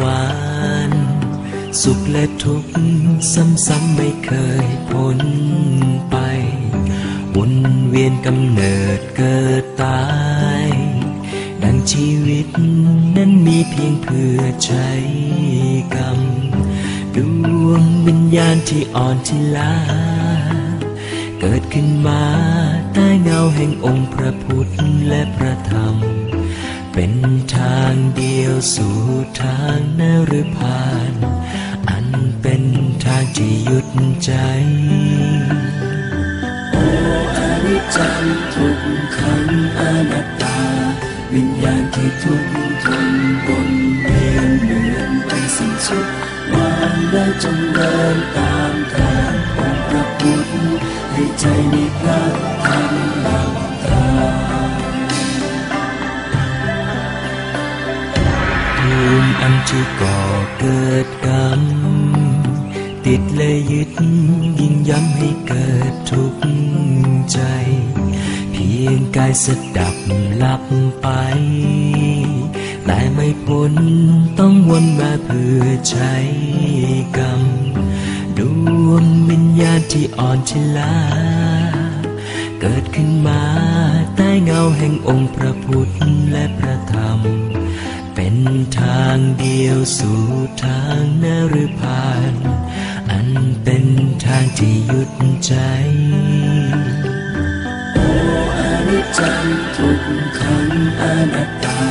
วาน สุขและทุกข์ซ้ำๆไม่เคยพ้นไป วนเวียนกำเนิดเกิดตาย ดังชีวิตนั้นมีเพียงเพื่อใช้กรรมดวงวิญญาณที่อ่อนที่ล้าเกิดขึ้นมาใต้เงาแห่งองค์พระพุทธและพระ เป็นทางเดียวสู่ทางนรพาน อันเป็นทางที่หยุดใจ โออนิจจังทุกขังอนัตตา วิญญาณที่ทุกข์ทนบนเวียนเหมือนไปสิ้นสุดวางแล้วจงเดินตามทางของพระพุทธให้ใจมีพระ ภูมิอันที่ก่อเกิดกรรม ติดและยึดยิ่งย้ำให้เกิดทุกข์ใจ เพียงกายสดับหลับไป แต่ไม่พ้นต้องวนมาเพื่อใช้กรรมดวงวิญญาณที่อ่อนชลาเกิดขึ้นมาใต้เงาแห่งองค์พระพุทธและพระธรรม เป็นทางเดียวสู่ทางนรพานอันเป็นทางที่หยุดใจ โออนิจจังทุกขังอนัตตา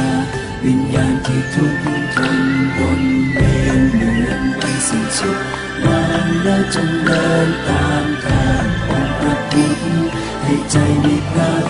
วิญญาณที่ทุกข์ทนวนเวียนเหมือนไปสิ้นสุดวางแล้วจงเดินตามทางองค์พระพุทธให้ใจมีพระ